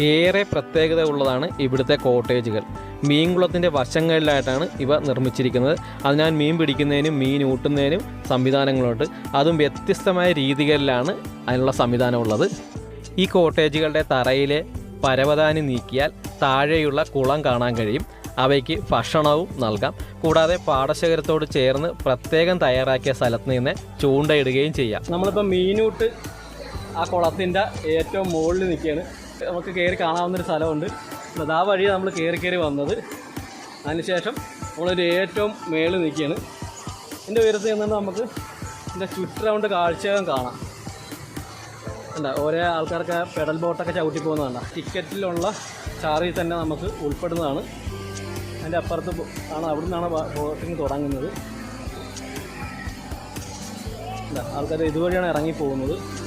ഏറെ പ്രത്യേകത ഉള്ളതാണ് ഇവിടുത്തെ കോട്ടേജുകൾ. മീൻകുളത്തിന്റെ വശങ്ങളിലായിട്ടാണ് ഇവ നിർമ്മിച്ചിരിക്കുന്നത്. അതിനാൽ മീൻ പിടിക്കുന്നതിനും മീൻ ഊട്ടുന്നതിനും സംവിധാനങ്ങളുണ്ട്. അതും വ്യത്യസ്തമായ രീതികളിലാണ് അതിനുള്ള സംവിധാനമുള്ളത് ഈ കോട്ടേജുകളുടെ തറയിലെ പരവതാനി നീക്കിയാൽ താഴെയുള്ള കുളം കാണാൻ കഴിയും. അവയ്ക്ക് ഭക്ഷണവും നൽകാം. കൂടാതെ പാടശേഖരത്തോട് ചേർന്ന് പ്രത്യേകം തയ്യാറാക്കിയ സ്ഥലത്ത് നിന്ന് ചൂണ്ടയിടുകയും ചെയ്യാം. നമ്മളിപ്പോൾ മീനൂട്ട് ആ കുളത്തിന്റെ ഏറ്റവും മുകളിൽ നിൽക്കുകയാണ്. നമുക്ക് കയറി കാണാവുന്നൊരു സ്ഥലമുണ്ട്. ആ വഴി നമ്മൾ കയറി കയറി വന്നത്. അതിനുശേഷം നമ്മളൊരു ഏറ്റവും മേളിൽ നിൽക്കുകയാണ്. ഇതിന്റെ ഉയരത്തിൽ നിന്നുകൊണ്ട് നമുക്ക് ഇതിന്റെ ചുറ്ററൗണ്ട് കാഴ്ചകം കാണാം. അല്ല ഓരോ ആൾക്കാർക്ക് പെഡൽ ബോട്ടൊക്കെ ചവിട്ടി പോകുന്നതാണ്. ടിക്കറ്റിലുള്ള ചാർജിൽ തന്നെ നമുക്ക് ഉൾപ്പെടുന്നതാണ്. അതിന്റെ അപ്പുറത്ത് ആണ് അവിടെ നിന്നാണ് ബോട്ടിങ് തുടങ്ങുന്നത്. ആൾക്കാർ ഇതുവഴിയാണ് ഇറങ്ങി പോകുന്നത്.